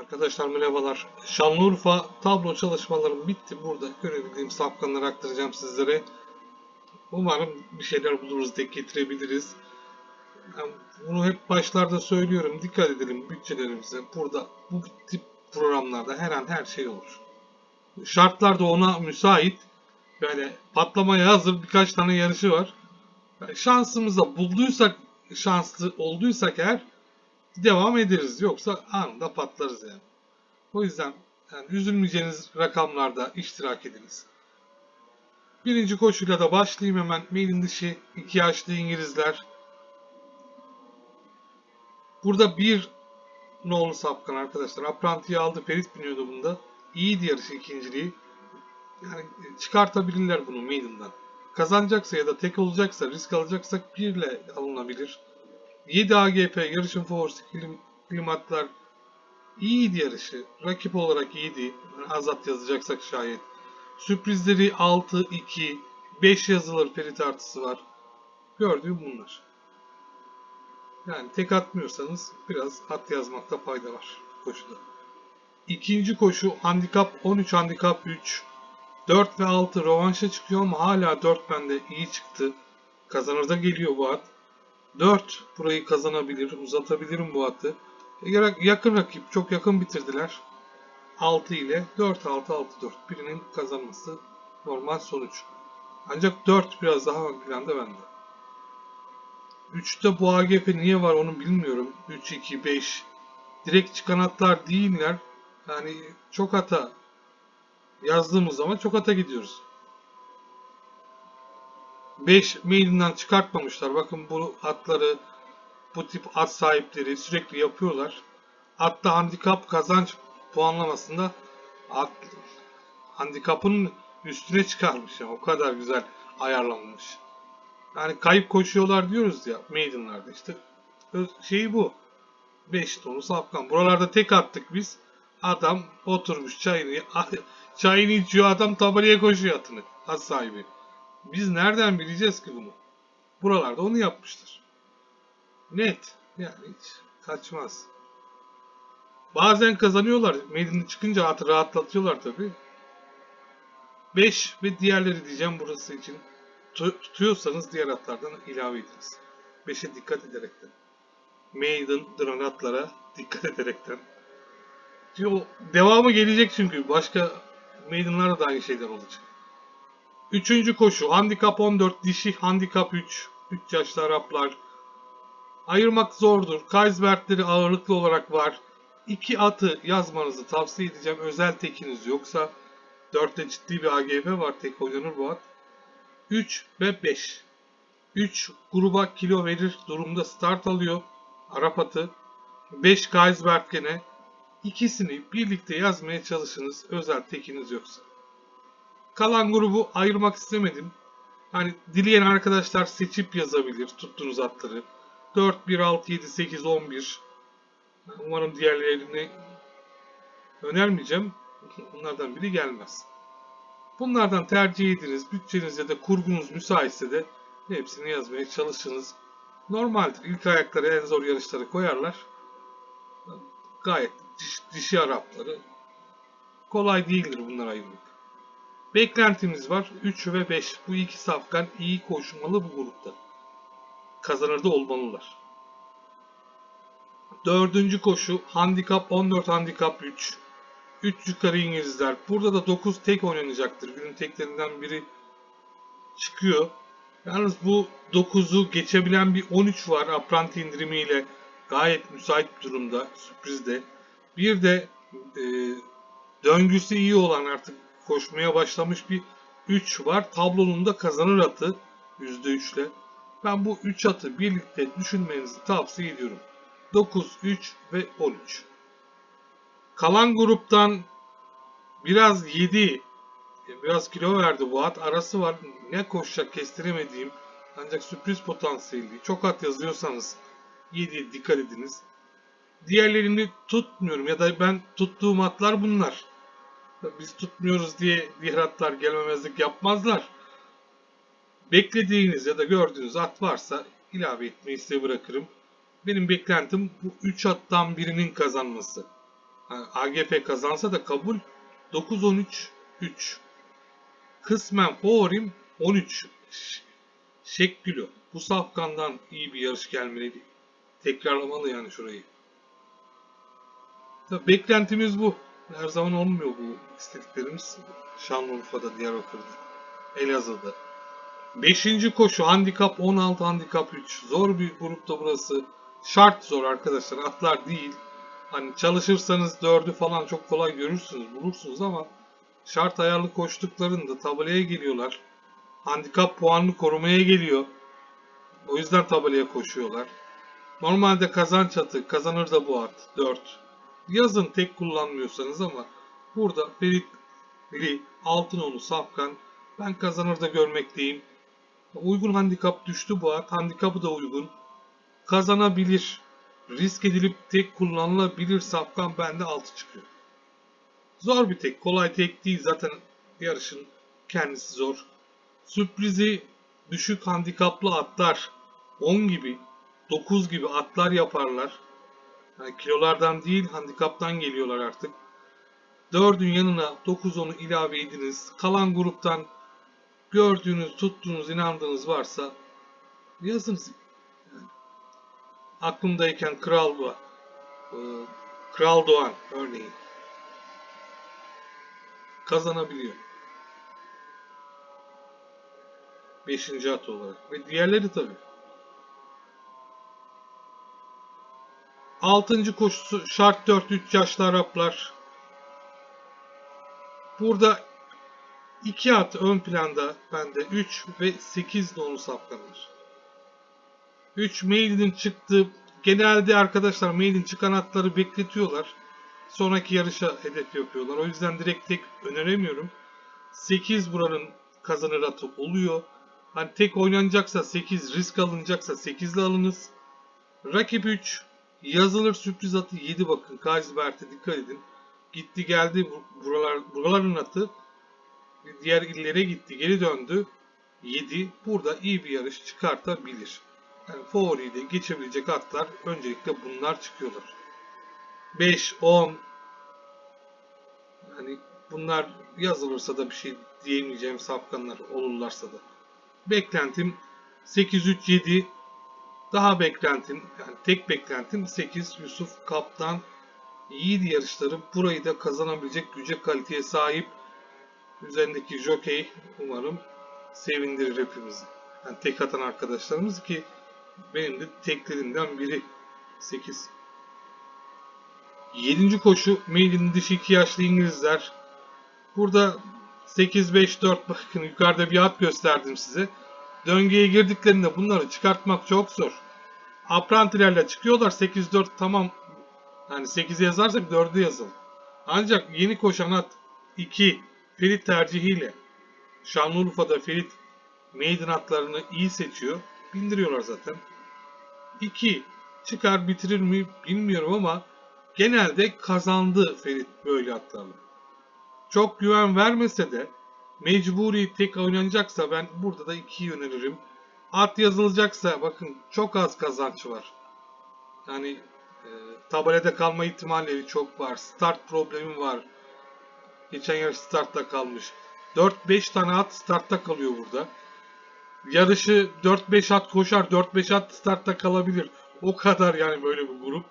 Arkadaşlar merhabalar. Şanlıurfa tablo çalışmalarım bitti. Burada görebildiğim sapkanları aktaracağım sizlere. Umarım bir şeyler buluruz, denk getirebiliriz. Ben bunu hep başlarda söylüyorum. Dikkat edelim bütçelerimize. Burada bu tip programlarda her an her şey olur. Şartlar da ona müsait. Böyle patlamaya hazır birkaç tane yarışı var. Yani şansımıza bulduysak, şanslı olduysak eğer devam ederiz. Yoksa anında patlarız yani. O yüzden yani üzülmeyeceğiniz rakamlarda iştirak ediniz. Birinci koşuyla da başlayayım hemen. Mailin dışı iki yaşlı İngilizler. Burada bir nolu sapkan arkadaşlar. Apranti'yi aldı. Ferit biniyordu bunda. İyiydi yarışı ikinciliği. Yani çıkartabilirler bunu Maiden'dan. Kazanacaksa ya da tek olacaksa risk alacaksak birle alınabilir. 7 AGP yarışın Force klim, klimatlar iyiydi yarışı. Rakip olarak iyiydi. Azat yazacaksak şayet. Sürprizleri 6, 2, 5 yazılır Ferit artısı var. Gördüğüm bunlar. Yani tek atmıyorsanız biraz at yazmakta fayda var koşuda. İkinci koşu handikap 13 handikap 3. 4 ve 6 rövanşa çıkıyor ama hala 4 bende iyi çıktı. Kazanır da geliyor bu at. 4 burayı kazanabilir. Uzatabilirim bu atı. E, Yakın rakip. Çok yakın bitirdiler. 6 ile 4 6 6 4. Birinin kazanması normal sonuç. Ancak 4 biraz daha ön planda bende. 3'te bu AGP niye var onu bilmiyorum. 3 2 5 direkt çıkan atlar değiller. Yani çok hata yazdığımız zaman çok hata gidiyoruz. 5 mailinden çıkartmamışlar. Bakın bu atları bu tip at sahipleri sürekli yapıyorlar. Hatta handikap kazanç puanlamasında at, handikapın üstüne çıkarmış. Yani. O kadar güzel ayarlanmış. Yani kayıp koşuyorlar diyoruz ya maidenlarda işte şeyi bu. 5 tonu safkan. Buralarda tek attık biz. Adam oturmuş çayını çayını içiyor adam tabelaya koşuyor atını. At sahibi. Biz nereden bileceğiz ki bunu? Buralarda onu yapmıştır. Net. Yani hiç kaçmaz. Bazen kazanıyorlar. Maiden'e çıkınca atı rahatlatıyorlar tabi. 5 ve diğerleri diyeceğim burası için. Tutuyorsanız diğer atlardan ilave ediniz. 5'e dikkat ederekten. Maiden duran atlara dikkat ederekten. Diyor, devamı gelecek çünkü. Başka Maiden'larda da aynı şeyler olacak. Üçüncü koşu. Handikap 14. Dişi handikap 3. 3 yaşlı Araplar. Ayırmak zordur. Kaysbertleri ağırlıklı olarak var. İki atı yazmanızı tavsiye edeceğim. Özel tekiniz yoksa 4'te ciddi bir AGF var. Tek oynanır bu at. 3 ve 5. 3 gruba kilo verir durumda start alıyor. Arap atı. 5 Kaysbert gene. İkisini birlikte yazmaya çalışınız. Özel tekiniz yoksa. Kalan grubu ayırmak istemedim. Hani dileyen arkadaşlar seçip yazabilir tuttuğunuz atları. 4, 1, 6, 7, 8, 11. Umarım diğerlerini önermeyeceğim. Bunlardan biri gelmez. Bunlardan tercih ediniz. Bütçeniz ya da kurgunuz müsaitse de hepsini yazmaya çalışınız. Normaldir. İlk ayakları en zor yarışları koyarlar. Gayet diş, dişi Arapları. Kolay değildir bunlar ayırmak. Beklentimiz var. 3 ve 5. Bu iki safkan iyi koşmalı bu grupta. Kazanır da olmalılar. Dördüncü koşu handikap 14 handikap 3. 3 yukarı İngilizler. Burada da 9 tek oynanacaktır. Günün teklerinden biri çıkıyor. Yalnız bu 9'u geçebilen bir 13 var. Apranti indirimiyle gayet müsait bir durumda. Sürprizde. Bir de e, döngüsü iyi olan artık koşmaya başlamış bir 3 var. Tablonun da kazanır atı %3 ile. Ben bu 3 atı birlikte düşünmenizi tavsiye ediyorum. 9, 3 ve 13. Kalan gruptan biraz 7, biraz kilo verdi bu at. Arası var. Ne koşacak kestiremediğim. Ancak sürpriz potansiyeli. Çok at yazıyorsanız 7 dikkat ediniz. Diğerlerini tutmuyorum ya da ben tuttuğum atlar bunlar. Biz tutmuyoruz diye diğer atlar gelmemezlik yapmazlar. Beklediğiniz ya da gördüğünüz at varsa ilave etmeyi size bırakırım. Benim beklentim bu 3 attan birinin kazanması. Yani AGP kazansa da kabul 9-13-3. Kısmen favorim 13. Ş- Şekkülü. Bu safkandan iyi bir yarış gelmeliydi. Tekrarlamalı yani şurayı. Tabii beklentimiz bu. Her zaman olmuyor bu istediklerimiz. Şanlıurfa'da, Diyarbakır'da, Elazığ'da. Beşinci koşu handikap 16, handikap 3. Zor bir grupta burası. Şart zor arkadaşlar. Atlar değil. Hani çalışırsanız dördü falan çok kolay görürsünüz, bulursunuz ama şart ayarlı koştuklarında tabelaya geliyorlar. Handikap puanını korumaya geliyor. O yüzden tabelaya koşuyorlar. Normalde kazanç atı, kazanır da bu at. 4. Yazın tek kullanmıyorsanız ama burada Ferit Li, Altınoğlu, Safkan ben kazanır da görmekteyim. Uygun handikap düştü bu at. Handikapı da uygun. Kazanabilir. Risk edilip tek kullanılabilir Safkan bende 6 çıkıyor. Zor bir tek. Kolay tek değil. Zaten yarışın kendisi zor. Sürprizi düşük handikaplı atlar 10 gibi 9 gibi atlar yaparlar. Yani kilolardan değil handikaptan geliyorlar artık. 4'ün yanına 9-10'u ilave ediniz. Kalan gruptan gördüğünüz, tuttuğunuz, inandığınız varsa yazınız. Yani aklımdayken Kral Doğan, e, Kral Doğan örneğin kazanabiliyor. Beşinci at olarak. Ve diğerleri tabii. Altıncı koşusu şart 4 3 yaşlı Araplar. Burada iki at ön planda bende 3 ve 8 nolu saplanır. 3 Maiden'in çıktı. Genelde arkadaşlar Maiden çıkan atları bekletiyorlar. Sonraki yarışa hedef yapıyorlar. O yüzden direkt tek öneremiyorum. 8 buranın kazanır atı oluyor. Hani tek oynanacaksa 8, risk alınacaksa 8'li alınız. Rakip 3, yazılır sürpriz atı 7 bakın. Kaysbert'e dikkat edin. Gitti geldi bu- buralar buraların atı. Diğer illere gitti geri döndü. 7. Burada iyi bir yarış çıkartabilir. Yani favoriyi de geçebilecek atlar öncelikle bunlar çıkıyorlar. 5, 10 hani bunlar yazılırsa da bir şey diyemeyeceğim safkanlar olurlarsa da. Beklentim 8-3-7 daha beklentim yani tek beklentim 8 Yusuf Kaptan iyi yarışları burayı da kazanabilecek güce kaliteye sahip üzerindeki jockey umarım sevindirir hepimizi. Yani tek atan arkadaşlarımız ki benim de teklerimden biri 8. 7. koşu Maiden'in dişi 2 yaşlı İngilizler. Burada 8-5-4 bakın yukarıda bir at gösterdim size. Döngüye girdiklerinde bunları çıkartmak çok zor. Aprantilerle çıkıyorlar 8-4 tamam. Yani 8'e yazarsak 4'ü yazalım. Ancak yeni koşan at 2 Ferit tercihiyle Şanlıurfa'da Ferit maiden atlarını iyi seçiyor. Bindiriyorlar zaten. 2 çıkar bitirir mi bilmiyorum ama genelde kazandı Ferit böyle atlarla. Çok güven vermese de mecburi tek oynanacaksa ben burada da 2'yi öneririm. At yazılacaksa bakın çok az kazanç var. Yani e, tabelede kalma ihtimalleri çok var. Start problemi var. Geçen yarış startta kalmış. 4-5 tane at startta kalıyor burada. Yarışı 4-5 at koşar, 4-5 at startta kalabilir. O kadar yani böyle bir grup.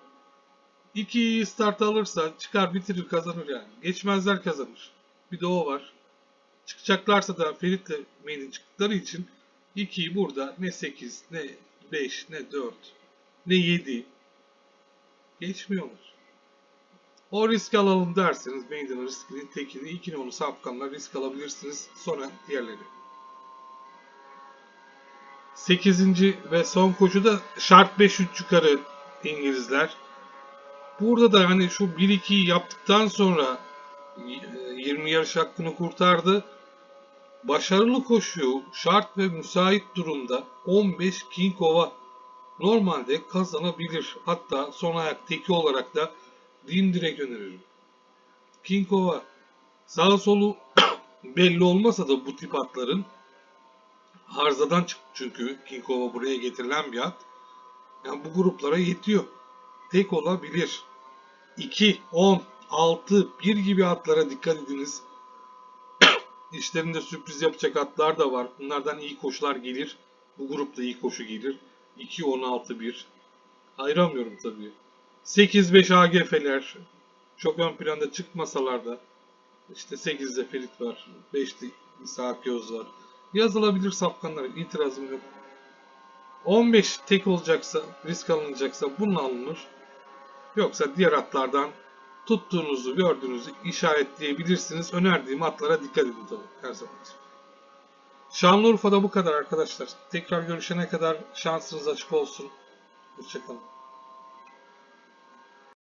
2 iyi start alırsa çıkar bitirir kazanır yani. Geçmezler kazanır. Bir de o var. Çıkacaklarsa da Ferit'le Maiden çıktıkları için 2'yi burada ne 8, ne 5, ne 4, ne 7 geçmiyorlar. O risk alalım derseniz Maiden riskinin tekini 2 nolu sapkanla risk alabilirsiniz. Sonra diğerleri. 8. ve son koşuda şart 5 3 yukarı İngilizler. Burada da hani şu 1-2'yi yaptıktan sonra e, 20 yarış hakkını kurtardı. Başarılı koşuyor. Şart ve müsait durumda 15 King Ova normalde kazanabilir. Hatta son ayak teki olarak da dimdirek öneririm. King Ova sağ solu belli olmasa da bu tip atların arızadan çıktı çünkü King Ova buraya getirilen bir at. Yani bu gruplara yetiyor. Tek olabilir. 2, 10, 6, 1 gibi atlara dikkat ediniz. İşlerinde sürpriz yapacak atlar da var. Bunlardan iyi koşular gelir. Bu grupta iyi koşu gelir. 2, 16, 1. Ayıramıyorum tabii. 8, 5 AGF'ler çok ön planda çıkmasalar da işte 8'de Ferit var. 5'te İsa Köz var. Yazılabilir safkanlara itirazım yok. 15 tek olacaksa, risk alınacaksa bunun alınır. Yoksa diğer atlardan tuttuğunuzu, gördüğünüzü işaretleyebilirsiniz. Önerdiğim atlara dikkat edin tabii her zaman. Şanlıurfa'da bu kadar arkadaşlar. Tekrar görüşene kadar şansınız açık olsun. Hoşçakalın.